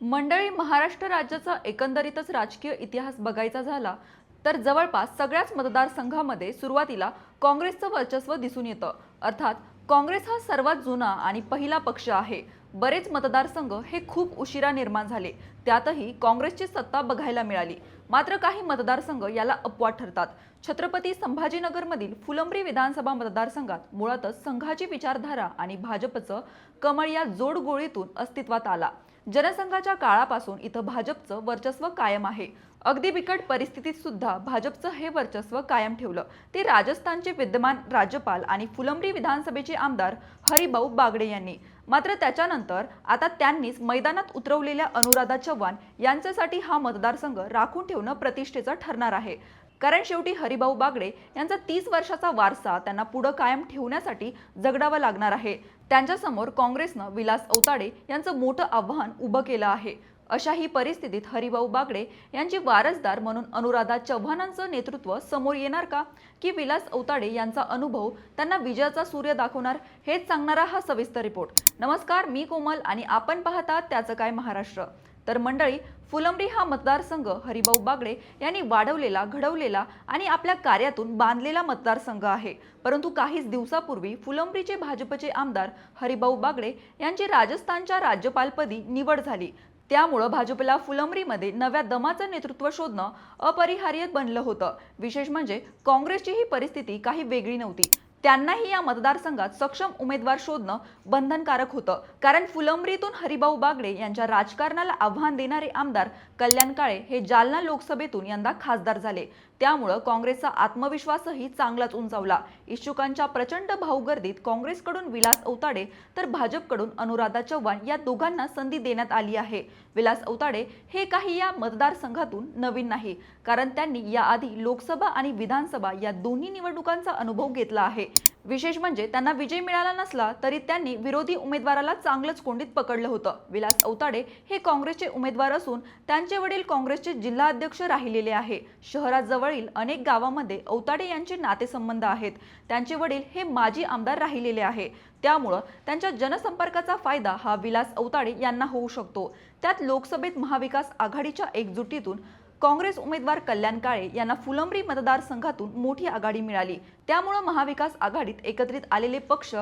मंडळी महाराष्ट्र राज्याचा एकंदरीतच राजकीय इतिहास बघायचा झाला तर जवळपास सगळ्याच मतदारसंघामध्ये सुरुवातीला काँग्रेसचं वर्चस्व दिसून येतं. अर्थात काँग्रेस हा सर्वात जुना आणि पहिला पक्ष आहे. बरेच मतदारसंघ हे खूप उशिरा निर्माण झाले. त्यातही काँग्रेसची सत्ता बघायला मिळाली. मात्र काही मतदारसंघ याला अपवाद ठरतात. छत्रपती संभाजीनगरमधील फुलंब्री विधानसभा मतदारसंघात मुळातच संघाची विचारधारा आणि भाजपचं कमळ या जोडगोळीतून अस्तित्वात आला. जनसंघाच्या काळापासून इथं भाजपचं वर्चस्व कायम आहे. अगदी बिकट परिस्थितीत सुद्धा भाजपचं हे वर्चस्व कायम ठेवलं. ते राजस्थानचे विद्यमान राज्यपाल आणि फुलंब्री विधानसभेचे आमदार हरिभाऊ बागडे यांनी. मात्र त्याच्यानंतर आता त्यांनीच मैदानात उतरवलेल्या अनुराधा चव्हाण यांच्यासाठी हा मतदारसंघ राखून ठेवणं प्रतिष्ठेचं ठरणार आहे. कारण शेवटी हरिभाऊ बागडे यांचा तीस वर्षाचा वारसा त्यांना पुढं कायम ठेवण्यासाठी जगडावा लागणार आहे. त्यांच्यासमोर काँग्रेसनं विलास औताडे यांचं मोठं आव्हान उभं केलं आहे. अशा ही परिस्थितीत हरिभाऊ बागडे यांची वारसदार म्हणून अनुराधा चव्हाणांचं नेतृत्व समोर येणार का? की विलास औताडे यांचा अनुभव त्यांना विजयाचा सूर्य दाखवणार? हेच सांगणारा हा सविस्तर रिपोर्ट. नमस्कार मी कोमल आणि आपण पाहतात त्याचं काय महाराष्ट्र. तर मंडळी फुलंब्री हा मतदारसंघ हरिभाऊ बागडे यांनी वाढवलेला घडवलेला आणि आपल्या कार्यातून बांधलेला मतदारसंघ आहे. परंतु काहीच दिवसापूर्वी फुलंब्रीचे भाजपचे आमदार हरिभाऊ बागडे यांची राजस्थानच्या राज्यपालपदी निवड झाली. त्यामुळं भाजपला फुलंब्रीमध्ये नव्या दमाचं नेतृत्व शोधणं अपरिहार्य बनलं होतं. विशेष म्हणजे काँग्रेसची ही परिस्थिती काही वेगळी नव्हती. त्यांनाही या मतदारसंघात सक्षम उमेदवार शोधणं बंधनकारक होतं. कारण फुलंब्रीतून हरिभाऊ बागडे यांच्या राजकारणाला आव्हान देणारे आमदार कल्याण काळे हे जालना लोकसभेतून यंदा खासदार झाले. त्यामुळं काँग्रेसचा आत्मविश्वासही चांगलाच उंचावला. इच्छुकांच्या प्रचंड भाऊगर्दीत काँग्रेसकडून विलास औताडे तर भाजपकडून अनुराधा चव्हाण या दोघांना संधी देण्यात आली आहे. विलास औताडे हे काही या मतदारसंघातून नवीन नाही. कारण त्यांनी याआधी लोकसभा आणि विधानसभा या दोन्ही निवडणुकांचा अनुभव घेतला आहे. विशेष म्हणजे त्यांना विजय मिळाला नसला तरी त्यांनी विरोधी उमेदवाराला चांगलंच कोंडीत पकडलं होतं. विलास औताडे हे काँग्रेसचे उमेदवार असून त्यांचे वडील काँग्रेसचे जिल्हाध्यक्ष राहिलेले आहे. शहराजवळील अनेक गावामध्ये औताडे यांचे नातेसंबंध आहेत. त्यांचे वडील हे माजी आमदार राहिलेले आहे. त्यामुळं त्यांच्या जनसंपर्काचा फायदा हा विलास औताडे यांना होऊ शकतो. त्यात लोकसभेत महाविकास आघाडीच्या एकजुटीतून काँग्रेस उमेदवार कल्याण काळे यांना फुलंब्री मतदारसंघातून मोठी आघाडी मिळाली. त्यामुळं महाविकास आघाडीत एकत्रित आलेले पक्ष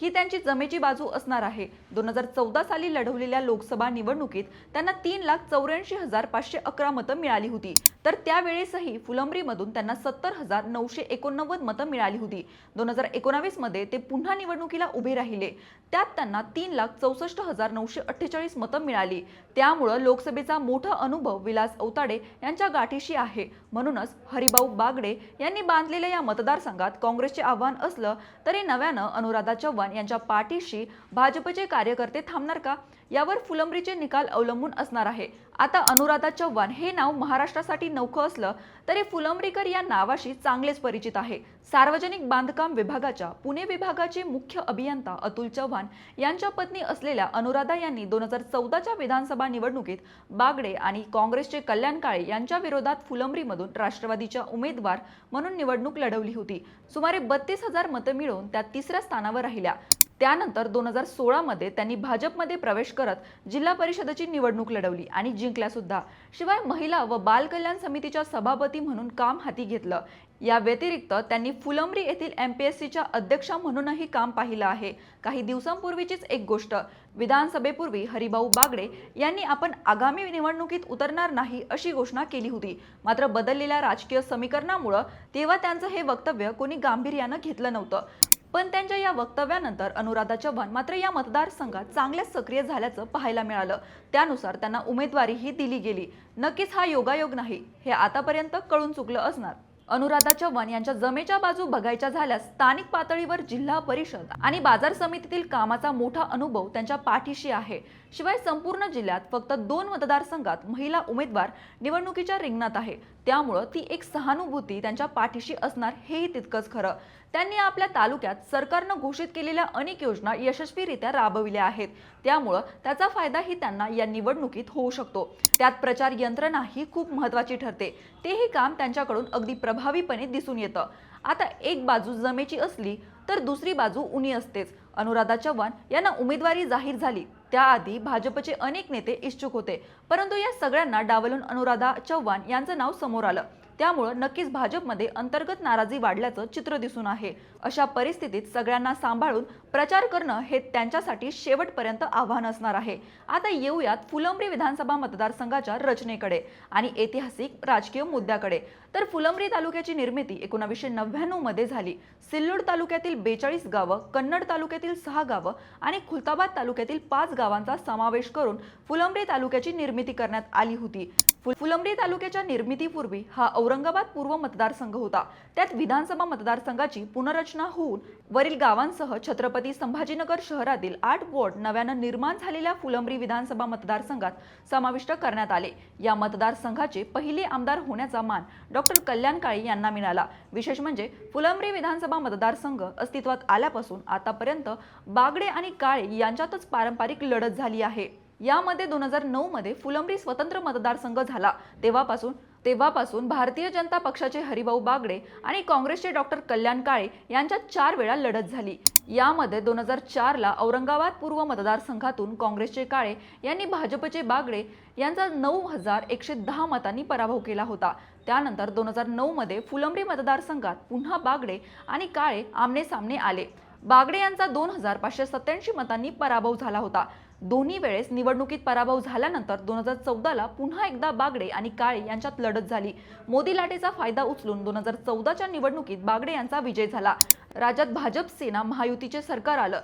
ही त्यांची जमेची बाजू असणार आहे. दोन हजार चौदा साली लढवलेल्या लोकसभा निवडणुकीत त्यांना तीन लाख चौऱ्याऐंशी हजार पाचशे अकरा मतं मिळाली होती. तर त्यावेळेसही फुलंब्रीमधून त्यांना सत्तर हजार नऊशे एकोणनव्वद मतं मिळाली होती. दोन हजार एकोणावीसमध्ये ते पुन्हा निवडणुकीला उभे राहिले. त्यात त्यांना तीन लाख चौसष्ट हजार नऊशे अठ्ठेचाळीस मतं मिळाली. त्यामुळं लोकसभेचा मोठा अनुभव विलास औताडे यांच्या गाठीशी आहे. म्हणूनच हरिभाऊ बागडे यांनी बांधलेल्या या मतदारसंघात काँग्रेसचे आव्हान असलं तरी नव्यानं अनुराधा चव्हाण यांच्या पाठीशी भाजपचे कार्यकर्ते थांबणार का? यावर फुलंब्रीचे निकाल अवलंबून असणार आहे. आता अनुराधा चव्हाण हे नाव महाराष्ट्रासाठी नौखं असलं तरी फुलंब्रीकर या नावाशी चांगलेच परिचित आहे. सार्वजनिक बांधकाम विभागाच्या पुणे विभागाचे मुख्य अभियंता अतुल चव्हाण यांच्या पत्नी असलेल्या अनुराधा यांनी दोन हजार चौदाच्या विधानसभा निवडणुकीत बागडे आणि काँग्रेसचे कल्याण काळे यांच्या विरोधात फुलंब्रीमधून राष्ट्रवादीच्या उमेदवार म्हणून निवडणूक लढवली होती. सुमारे बत्तीस हजार मतं मिळवून त्या तिसऱ्या स्थानावर राहिल्या. त्यानंतर दोन हजार सोळामध्ये त्यांनी भाजपमध्ये प्रवेश करत जिल्हा परिषदेची निवडणूक लढवली आणि जिंकल्यासुद्धा. शिवाय महिला व बाल कल्याण समितीच्या सभापती म्हणून काम हाती घेतलं. या व्यतिरिक्त त्यांनी फुलंब्री येथील एम पी एस सीच्या अध्यक्षा म्हणूनही काम पाहिलं आहे. काही दिवसांपूर्वीचीच एक गोष्ट. विधानसभेपूर्वी हरिभाऊ बागडे यांनी आपण आगामी निवडणुकीत उतरणार नाही अशी घोषणा केली होती. मात्र बदललेल्या राजकीय समीकरणामुळं तेव्हा त्यांचं हे वक्तव्य कोणी गांभीर्यानं घेतलं नव्हतं. पण त्यांच्या या वक्तव्यानंतर अनुराधा चव्हाण मात्र या मतदारसंघात चांगल्याच सक्रिय झाल्याचं पाहायला मिळालं. त्यानुसार त्यांना उमेदवारीही दिली गेली. नक्कीच हा योगायोग नाही हे आतापर्यंत कळून चुकलं असणार. अनुराधा चव्हाण यांच्या जमेच्या बाजू बघायच्या झाल्यास स्थानिक पातळीवर जिल्हा परिषद आणि बाजार समितीतील कामाचा मोठा अनुभव त्यांच्या पाठीशी आहे. शिवाय संपूर्ण जिल्ह्यात फक्त दोन मतदारसंघात महिला उमेदवार निवडणुकीच्या रिंगणात आहे. त्यामुळं ती एक सहानुभूती त्यांच्या पाठीशी असणार हेही तितकंच खरं. त्यांनी आपल्या तालुक्यात सरकारनं घोषित केलेल्या अनेक योजना यशस्वीरित्या राबविल्या आहेत. त्यामुळं त्याचा फायदाही त्यांना या निवडणुकीत होऊ शकतो. त्यात प्रचार यंत्रणा ही खूप महत्वाची ठरते. तेही काम त्यांच्याकडून अगदी प्रभावीपणे दिसून येतं. आता एक बाजू जमेची असली तर दुसरी बाजू उनी असतेच. अनुराधा चव्हाण यांना उमेदवारी जाहीर झाली. त्याआधी भाजपचे अनेक नेते इच्छुक होते. परंतु या सगळ्यांना डावलून अनुराधा चव्हाण यांचं नाव समोर आलं. त्यामुळं नक्कीच भाजपमध्ये अंतर्गत नाराजी वाढल्याचं चित्र दिसून आहे. अशा परिस्थितीत सगळ्यांना सांभाळून प्रचार करणं हे त्यांच्यासाठी शेवटपर्यंत आव्हान असणार आहे. आता येऊयात फुलंब्री विधानसभा मतदारसंघाच्या रचनेकडे आणि ऐतिहासिक राजकीय मुद्द्याकडे. तर फुलंब्री तालुक्याची निर्मिती एकोणावीसशे नव्याण्णवमध्ये झाली. सिल्लोड तालुक्यातील बेचाळीस गावं कन्नड तालुक्यातील सहा गावं आणि खुलताबाद तालुक्यातील पाच गावांचा समावेश करून फुलंब्री तालुक्याची निर्मिती करण्यात आली होती. फुल- फुलंब्री तालुक्याच्या निर्मितीपूर्वी हा औरंगाबाद पूर्व मतदारसंघ होता. त्यात विधानसभा मतदारसंघाची पुनर्रचना होऊन वरील गावांसह छत्रपती संभाजीनगर शहरातील आठ वॉर्ड नव्यानं निर्माण झालेल्या फुलंब्री विधानसभा मतदारसंघात समाविष्ट करण्यात आले. या मतदारसंघाचे पहिले आमदार होण्याचा मान डॉक्टर कल्याण काळे यांना मिळाला. विशेष म्हणजे फुलंब्री विधानसभा मतदारसंघ अस्तित्वात आल्यापासून आतापर्यंत बागडे आणि काळे यांच्यातच पारंपरिक लढत झाली आहे. यामध्ये दोन हजार नऊ मध्ये फुलंब्री स्वतंत्र मतदारसंघ झाला. तेव्हापासून तेव्हापासून भारतीय जनता पक्षाचे हरिभाऊ बागडे आणि काँग्रेसचे डॉक्टर कल्याण काळे यांच्यात चार वेळा लढत झाली. यामध्ये दोन हजार चारला औरंगाबाद पूर्व मतदारसंघातून काँग्रेसचे काळे यांनी भाजपचे बागडे यांचा नऊ हजार एकशे दहा मतांनी पराभव केला होता. त्यानंतर दोन हजार नऊमध्ये फुलंब्री मतदारसंघात पुन्हा बागडे आणि काळे आमने सामने आले. बागडे यांचा दोन हजार पाचशे सत्याऐंशी मतांनी पराभव झाला होता. दोन्ही वेळेस निवडणुकीत पराभव झाल्यानंतर दोन हजार चौदाला पुन्हा एकदा बागडे आणि काळे यांच्यात लढत झाली. मोदी लाटेचा फायदा उचलून दोन हजार चौदाच्या निवडणुकीत बागडे यांचा विजय झाला. राज्यात भाजप सेना महायुतीचे सरकार आलं.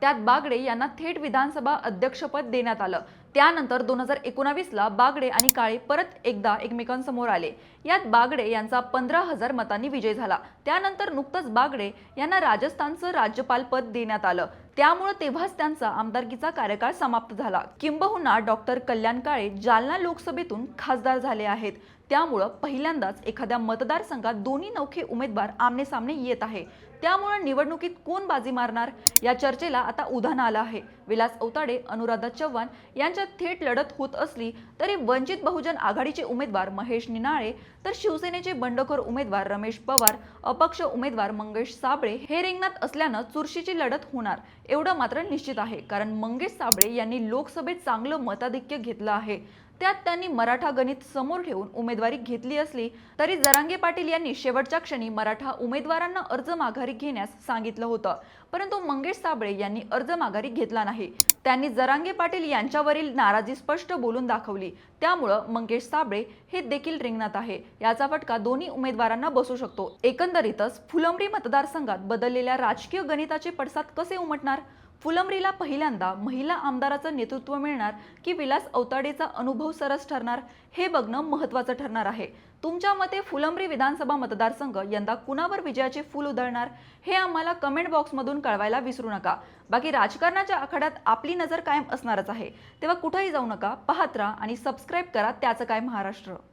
त्यात बागडे यांना थेट विधानसभा अध्यक्षपद देण्यात आलं. त्यानंतर दोन हजार एकोणावीसला बागडे आणि काळे परत एकदा एकमेकांसमोर आले. यात बागडे यांचा पंधरा हजार मतांनी विजय झाला. त्यानंतर नुकतंच बागडे यांना राजस्थानचं राज्यपाल पद देण्यात आलं. त्यामुळे तेव्हाच त्यांचा आमदारकीचा कार्यकाळ समाप्त झाला. किंबहुना डॉक्टर कल्याण काळे जालना लोकसभेतून खासदार झाले आहेत. त्यामुळं पहिल्यांदाच एखाद्या मतदारसंघात दोन्ही नौखे उमेदवार आमने सामने येत आहे. त्यामुळे निवडणुकीत कोण बाजी मारणार? या चर्चेला आता उधाण आलं आहे. विलास औताडे अनुराधा चव्हाण यांच्यात थेट लढत होत असली तरी वंचित बहुजन आघाडीचे उमेदवार महेश निनाळे तर शिवसेनेचे बंडखोर उमेदवार रमेश पवार अपक्ष उमेदवार मंगेश साबळे हे रिंगणात असल्यानं चुरशीची लढत होणार एवढं मात्र निश्चित आहे. कारण मंगेश साबळे यांनी लोकसभेत चांगलं मताधिक्य घेतलं आहे. त्यात त्यांनी मराठा गणित समोर ठेवून उमेदवारी घेतली असली तरी जरांगे पाटील यांनी शेवटच्या क्षणी मराठा उमेदवारांना अर्ज माघारी घेण्यास सांगितलं होतं. परंतु मंगेश साबळे यांनी अर्ज माघारी घेतला नाही. त्यांनी जरांगे पाटील यांच्यावरील नाराजी स्पष्ट बोलून दाखवली. त्यामुळं मंगेश साबळे हे देखील रिंगणात आहे. याचा फटका दोन्ही उमेदवारांना बसू शकतो. एकंदरीतच फुलंबरी मतदारसंघात बदललेल्या राजकीय गणिताचे पडसाद कसे उमटणार? फुलंब्रीला पहिल्यांदा महिला आमदाराचं नेतृत्व मिळणार की विलास औताडेचा अनुभव सरस ठरणार हे बघणं महत्त्वाचं ठरणार आहे. तुमच्या मते फुलंब्री विधानसभा मतदारसंघ यंदा कुणावर विजयाचे फूल उधळणार हे आम्हाला कमेंट बॉक्समधून कळवायला विसरू नका. बाकी राजकारणाच्या आखाड्यात आपली नजर कायम असणारच आहे. तेव्हा कुठेही जाऊ नका पाहत राहा आणि सबस्क्राईब करा त्याचं काय महाराष्ट्र.